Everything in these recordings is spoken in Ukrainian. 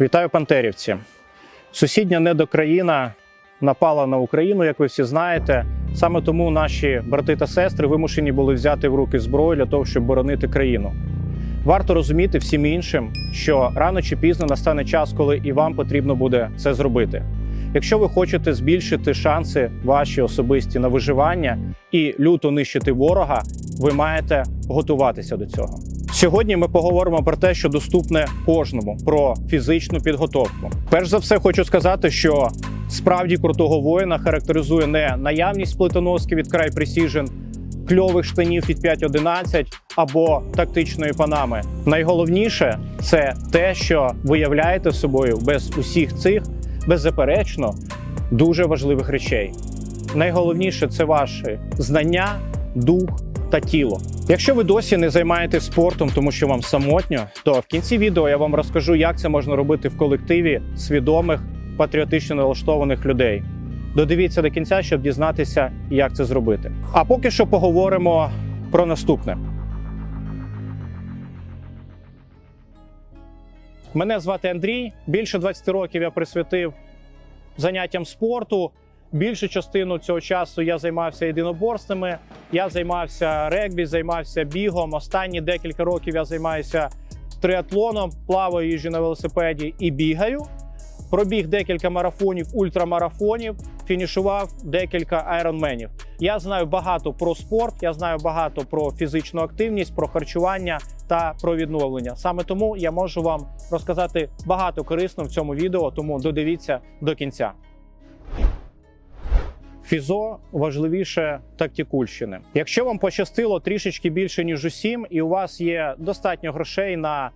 Вітаю пантерівці. Сусідня недокраїна напала на Україну, як ви всі знаєте. Саме тому наші брати та сестри вимушені були взяти в руки зброю для того, щоб боронити країну. Варто розуміти всім іншим, що рано чи пізно настане час, коли і вам потрібно буде це зробити. Якщо ви хочете збільшити шанси ваші особисті на виживання і люто нищити ворога, ви маєте готуватися до цього. Сьогодні ми поговоримо про те, що доступне кожному про фізичну підготовку. Перш за все, хочу сказати, що справді крутого воїна характеризує не наявність плитоноски від край Precision, кльових штанів від 5.11 або тактичної панами. Найголовніше це те, що ви являєте собою без усіх цих беззаперечно дуже важливих речей. Найголовніше це ваші знання, дух та тіло. Якщо ви досі не займаєтесь спортом, тому що вам самотньо, то в кінці відео я вам розкажу, як це можна робити в колективі свідомих, патріотично налаштованих людей. Додивіться до кінця, щоб дізнатися, як це зробити. А поки що поговоримо про наступне. Мене звати Андрій. Більше 20 років я присвятив заняттям спорту. Більшу частину цього часу я займався єдиноборствами. Я займався регбі, займався бігом. Останні декілька років я займаюся триатлоном, плаваю, їжджу на велосипеді і бігаю. Пробіг декілька марафонів, ультрамарафонів, фінішував декілька айронменів. Я знаю багато про спорт, я знаю багато про фізичну активність, про харчування та про відновлення. Саме тому я можу вам розказати багато корисного в цьому відео, тому додивіться до кінця. Фізо важливіше тактикульщини. Якщо вам пощастило трішечки більше ніж усім, і у вас є достатньо грошей на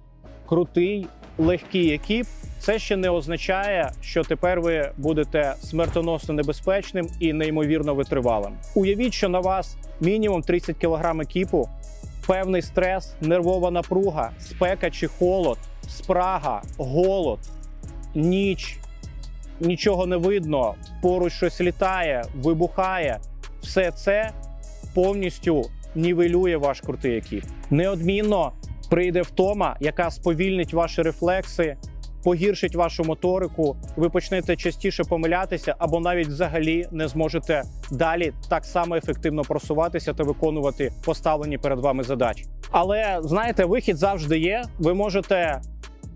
крутий легкий екіп, це ще не означає, що тепер ви будете смертоносно небезпечним і неймовірно витривалим. Уявіть, що на вас мінімум 30 кг екіпу, певний стрес, нервова напруга, спека чи холод, спрага, голод, ніч, нічого не видно, поруч щось літає, вибухає. Все це повністю нівелює ваш крутий екіп. Неодмінно прийде втома, яка сповільнить ваші рефлекси, погіршить вашу моторику. Ви почнете частіше помилятися, або навіть взагалі не зможете далі так само ефективно просуватися та виконувати поставлені перед вами задачі. Але знаєте, вихід завжди є. Ви можете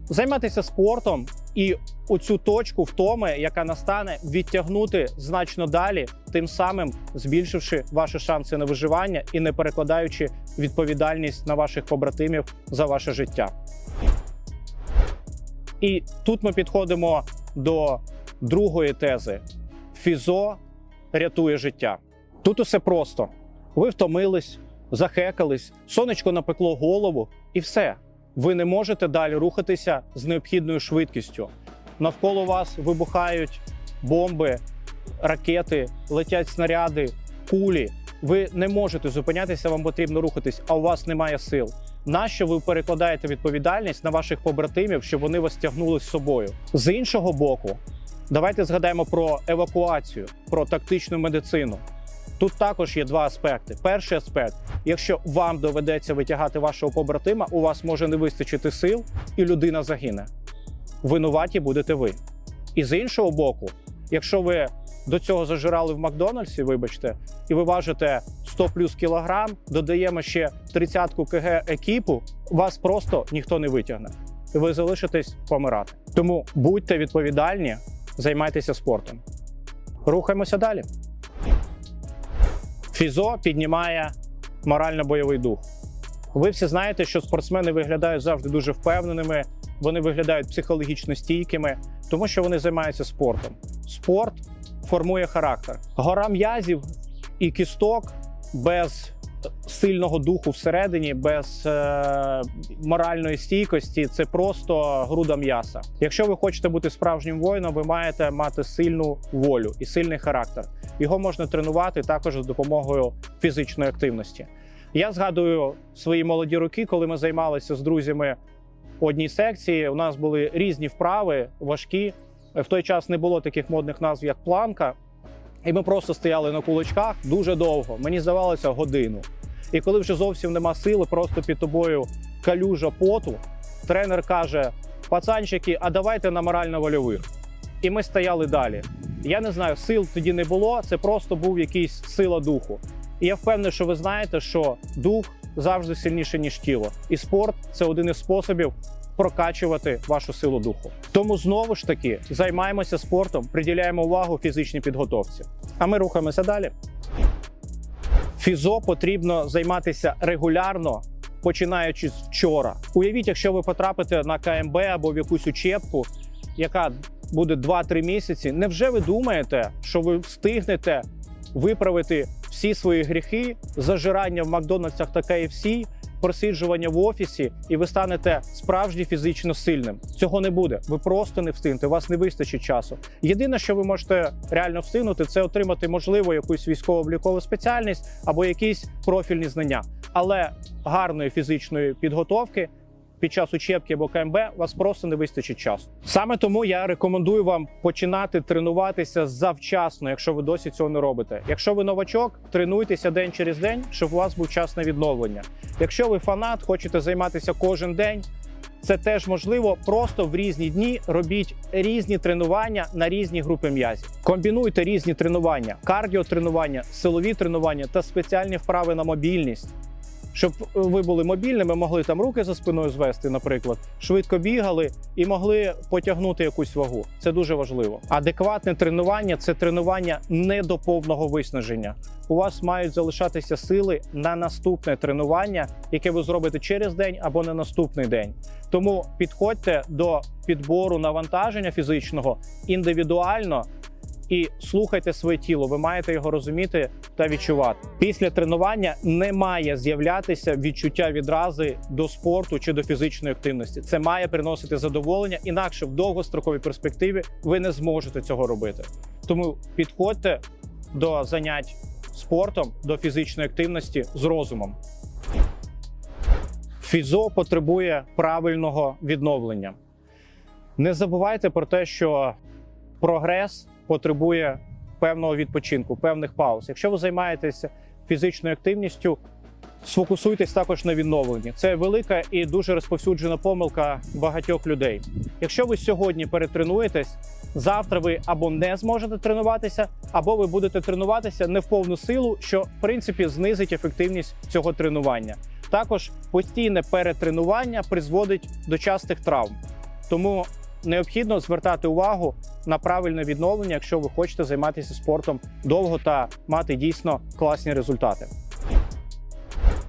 займатися спортом і оцю точку втоми, яка настане, відтягнути значно далі, тим самим збільшивши ваші шанси на виживання і не перекладаючи відповідальність на ваших побратимів за ваше життя. І тут ми підходимо до другої тези: фізо рятує життя. Тут усе просто. Ви втомились, захекались, сонечко напекло голову, і все. Ви не можете далі рухатися з необхідною швидкістю. Навколо вас вибухають бомби, ракети, летять снаряди, кулі. Ви не можете зупинятися, вам потрібно рухатись, а у вас немає сил. Нащо ви перекладаєте відповідальність на ваших побратимів, щоб вони вас тягнули з собою? З іншого боку, давайте згадаємо про евакуацію, про тактичну медицину. Тут також є два аспекти. Перший аспект: якщо вам доведеться витягати вашого побратима, у вас може не вистачити сил, і людина загине. Винуваті будете ви. І з іншого боку, якщо ви до цього зажирали в Макдональдсі, вибачте, і ви важите 100 плюс кілограм, додаємо ще 30 кг екіпу, вас просто ніхто не витягне. І ви залишитесь помирати. Тому будьте відповідальні, займайтеся спортом. Рухаємося далі. Фізо піднімає морально-бойовий дух. Ви всі знаєте, що спортсмени виглядають завжди дуже впевненими, вони виглядають психологічно стійкими, тому що вони займаються спортом. Спорт формує характер. Гора м'язів і кісток без сильного духу всередині, без е, моральної стійкості це просто груда м'яса. Якщо ви хочете бути справжнім воїном, ви маєте мати сильну волю і сильний характер. Його можна тренувати також за допомогою фізичної активності. Я згадую свої молоді роки, коли ми займалися з друзями одній секції. У нас були різні вправи, важкі. В той час не було таких модних назв, як планка. І ми просто стояли на кулачках дуже довго. Мені здавалося годину. І коли вже зовсім нема сили, просто під тобою калюжа поту, тренер каже: пацанчики, а давайте на морально-вольових. І ми стояли далі. Я не знаю, сил тоді не було, це просто був якийсь сила духу. І я впевнений, що ви знаєте, що дух завжди сильніше, ніж тіло. І спорт це один із способів прокачувати вашу силу духу. Тому знову ж таки займаємося спортом, приділяємо увагу фізичній підготовці. А ми рухаємося далі. Фізо потрібно займатися регулярно, починаючи з вчора. Уявіть, якщо ви потрапите на КМБ або в якусь учебку, яка буде 2-3 місяці. Невже ви думаєте, що ви встигнете виправити всі свої гріхи, зажирання в Макдональдсах та KFC, просиджування в офісі, і ви станете справжні фізично сильним? Цього не буде. Ви просто не встигнете. У вас не вистачить часу. Єдине, що ви можете реально встигнути, це отримати можливо якусь військово-облікову спеціальність або якісь профільні знання. Але гарної фізичної підготовки під час учебки або КМБ вас просто не вистачить часу. Саме тому я рекомендую вам починати тренуватися завчасно, якщо ви досі цього не робите. Якщо ви новачок, тренуйтеся день через день, щоб у вас був час на відновлення. Якщо ви фанат, хочете займатися кожен день. Це теж можливо. Просто в різні дні робіть різні тренування на різні групи м'язів. Комбінуйте різні тренування: кардіотренування, силові тренування та спеціальні вправи на мобільність. Щоб ви були мобільними, могли там руки за спиною звести, наприклад, швидко бігали і могли потягнути якусь вагу. Це дуже важливо. Адекватне тренування це тренування не до повного виснаження. У вас мають залишатися сили на наступне тренування, яке ви зробите через день або на наступний день. Тому підходьте до підбору навантаження фізичного індивідуально і слухайте своє тіло. Ви маєте його розуміти та відчувати. Після тренування не має з'являтися відчуття відрази до спорту чи до фізичної активності. Це має приносити задоволення, інакше в довгостроковій перспективі ви не зможете цього робити. Тому підходьте до занять спортом, до фізичної активності з розумом. Фізо потребує правильного відновлення. Не забувайте про те, що прогрес потребує певного відпочинку, певних пауз. Якщо ви займаєтеся фізичною активністю, сфокусуйтесь також на відновленні. Це велика і дуже розповсюджена помилка багатьох людей. Якщо ви сьогодні перетренуєтесь, завтра ви або не зможете тренуватися, або ви будете тренуватися не в повну силу, що в принципі знизить ефективність цього тренування. Також постійне перетренування призводить до частих травм. Тому необхідно звертати увагу на правильне відновлення, якщо ви хочете займатися спортом довго та мати дійсно класні результати.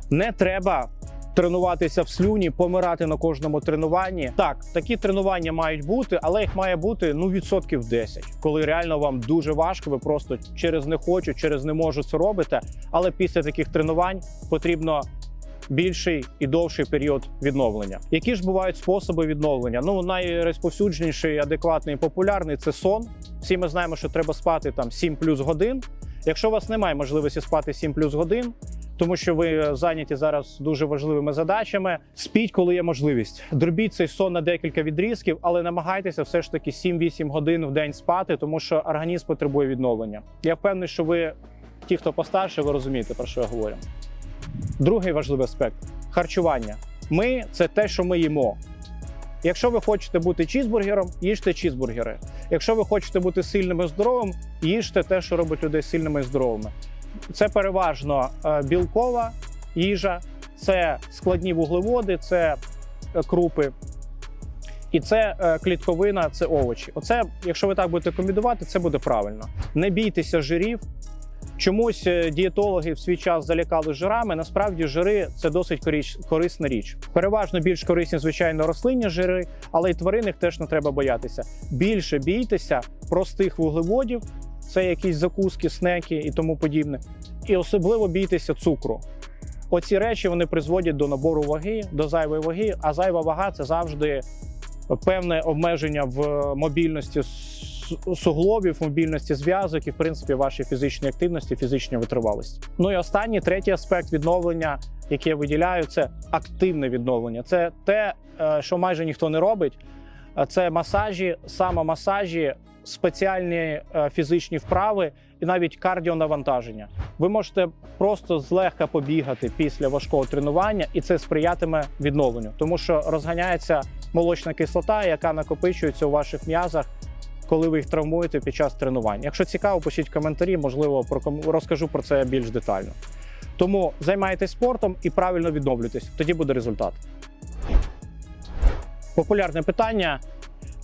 Не треба тренуватися в слюні, помирати на кожному тренуванні. Так, такі тренування мають бути, але їх має бути ну відсотків 10. Коли реально вам дуже важко, ви просто через не хочу, через не можу це робите. Але після таких тренувань потрібно більший і довший період відновлення. Які ж бувають способи відновлення? Ну найрозповсюдженіший, адекватний і популярний це сон. Всі ми знаємо, що треба спати там 7 плюс годин. Якщо у вас немає можливості спати 7 плюс годин, тому що ви зайняті зараз дуже важливими задачами, спіть, коли є можливість. Дробіть цей сон на декілька відрізків, але намагайтеся все ж таки 7-8 годин в день спати, тому що організм потребує відновлення. Я впевнений, що ви, ті, хто постарше, ви розумієте про що я говорю. Другий важливий аспект харчування. Ми це те, що ми їмо. Якщо ви хочете бути чізбургером, їжте чізбургери. Якщо ви хочете бути сильним і здоровим, їжте те, що робить людей сильними і здоровими. Це переважно е, білкова їжа, це складні вуглеводи, це е, крупи. І це е, клітковина, це овочі. Оце, якщо ви так будете комбінувати, це буде правильно. Не бійтеся жирів. Чомусь е, дієтологи в свій час залякали жирами. Насправді жири це досить корисна річ. Переважно більш корисні, звичайно, рослинні жири, але й тваринних теж не треба боятися. Більше бійтеся простих вуглеводів, це якісь закуски, снеки і тому подібне. І особливо бійтеся цукру. Оці речі вони призводять до набору ваги, до зайвої ваги, а зайва вага це завжди певне обмеження в мобільності с- суглобів, мобільності зв'язок і, в принципі, вашій фізичній активності, фізичній витривалості. Ну і останній третій аспект відновлення, який я виділяю, це активне відновлення. Це те, е, що майже ніхто не робить. Е, Це масажі, самомасажі, спеціальні е, фізичні вправи, і навіть кардіонавантаження. Ви можете просто злегка побігати після важкого тренування, і це сприятиме відновленню, тому що розганяється молочна кислота, яка накопичується у ваших м'язах. Коли ви їх травмуєте під час тренувань. Якщо цікаво, пишіть коментарі, можливо, розкажу про це більш детально. Тому займайтесь спортом і правильно відновлюйтесь, тоді буде результат. Популярне питання: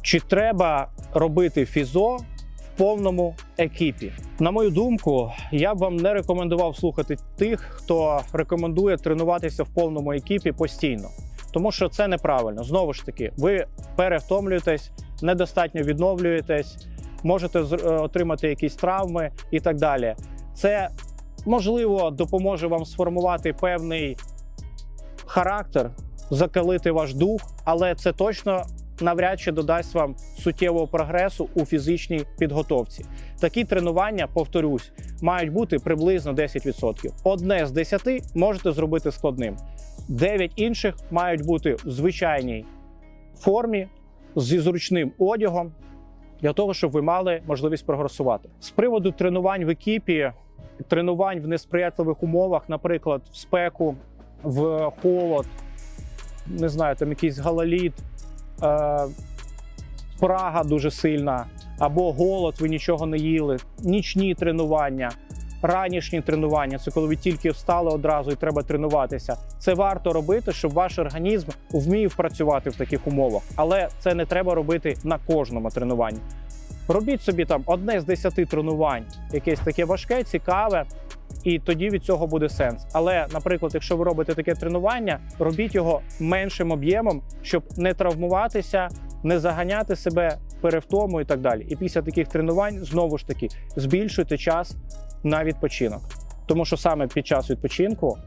чи треба робити фізо в повному екіпі? На мою думку, я б вам не рекомендував слухати тих, хто рекомендує тренуватися в повному екіпі постійно. Тому що це неправильно. Знову ж таки, ви перевтомлюєтесь, недостатньо відновлюєтесь, можете е, отримати якісь травми і так далі. Це можливо допоможе вам сформувати певний характер, закалити ваш дух, але це точно навряд чи додасть вам суттєвого прогресу у фізичній підготовці. Такі тренування, повторюсь, мають бути приблизно 10%. Одне з 10 можете зробити складним. 9 інших мають бути в звичайній формі зі зручним одягом для того, щоб ви мали можливість прогресувати. З приводу тренувань в екіпі, тренувань в несприятливих умовах, наприклад, в спеку, в холод, не знаю, там якийсь галаліт, е, прага дуже сильна, або голод, ви нічого не їли, нічні тренування. Ранішні тренування це коли ви тільки встали одразу і треба тренуватися. Це варто робити, щоб ваш організм вмів працювати в таких умовах, але це не треба робити на кожному тренуванні. Робіть собі там одне з десяти тренувань, якесь таке важке, цікаве, і тоді від цього буде сенс. Але, наприклад, якщо ви робите таке тренування, робіть його меншим об'ємом, щоб не травмуватися, не заганяти себе перевтому і так далі. І після таких тренувань знову ж таки збільшуйте час на відпочинок. Тому що саме під час відпочинку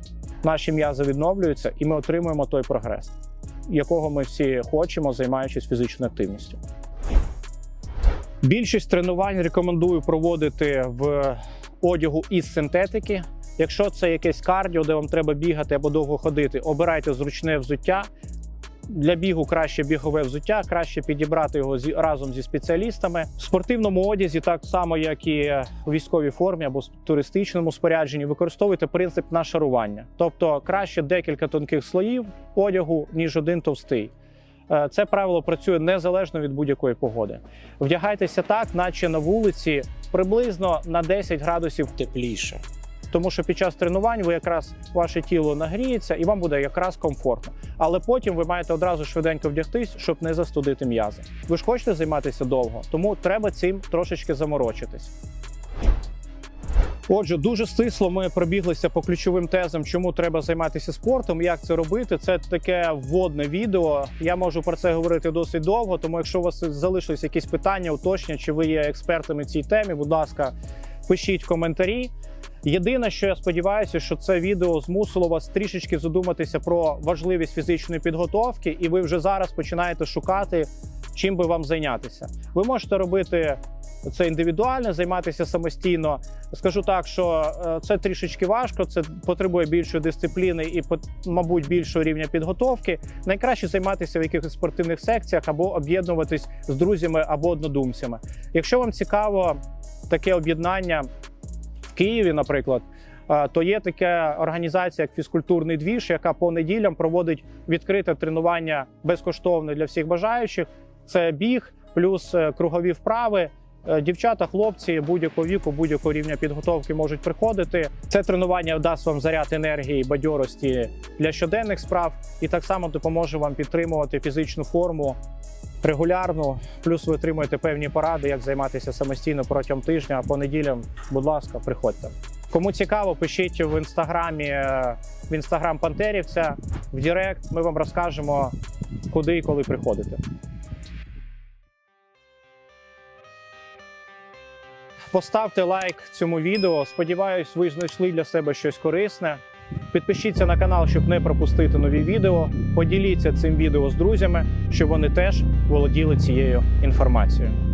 наші м'язи відновлюються, і ми отримуємо той прогрес, якого ми всі хочемо, займаючись фізичною активністю. Більшість тренувань рекомендую проводити в одягу із синтетики. Якщо це якесь кардіо, де вам треба бігати або довго ходити, обирайте зручне взуття. Для бігу краще бігове взуття, краще підібрати його разом зі спеціалістами. В спортивному одязі, так само як і у військовій формі або туристичному спорядженні, використовуйте принцип нашарування. Тобто краще декілька тонких слоїв одягу, ніж один товстий. Е, Це правило працює незалежно від будь-якої погоди. Вдягайтеся так, наче на вулиці приблизно на 10 градусів тепліше. Тому що під час тренувань ви якраз ваше тіло нагріється і вам буде якраз комфортно. Але потім ви маєте одразу швиденько вдягтись, щоб не застудити м'язи. Ви ж хочете займатися довго, тому треба цим трошечки заморочитись. Отже, дуже стисло ми пробіглися по ключовим тезам, чому треба займатися спортом, як це робити. Це таке вводне відео. Я можу про це говорити досить довго. Тому, якщо у вас залишились якісь питання, уточнення, чи ви є експертами в цій темі, будь ласка, пишіть в коментарі. Єдине, що я сподіваюся, що це відео змусило вас трішечки задуматися про важливість фізичної підготовки, і ви вже зараз починаєте шукати, чим би вам зайнятися. Ви можете робити це індивідуально, займатися самостійно. Скажу так, що е, це трішечки важко, це потребує більшої дисципліни і, мабуть, більшого рівня підготовки. Найкраще займатися в якихось спортивних секціях або об'єднуватись з друзями або однодумцями. Якщо вам цікаво таке об'єднання Києві, наприклад. е, То є така організація, як фізкультурний двіж, яка по неділям проводить відкрите тренування безкоштовне для всіх бажаючих. Це біг, плюс е, кругові вправи. Е, Дівчата, хлопці будь-якого віку, будь-якого рівня підготовки можуть приходити. Це тренування дасть вам заряд енергії, бадьорості для щоденних справ, і так само допоможе вам підтримувати фізичну форму регулярно. Плюс ви отримуєте певні поради, як займатися самостійно протягом тижня. А по неділям, будь ласка, приходьте. Кому цікаво, пишіть в інстаграмі е, в інстаграм Пантерівця в Директ. Ми вам розкажемо, куди і коли приходити. Поставте лайк цьому відео. Сподіваюсь, ви знайшли для себе щось корисне. Підпишіться на канал, щоб не пропустити нові відео. Поділіться цим відео з друзями, щоб вони теж володіли цією інформацією.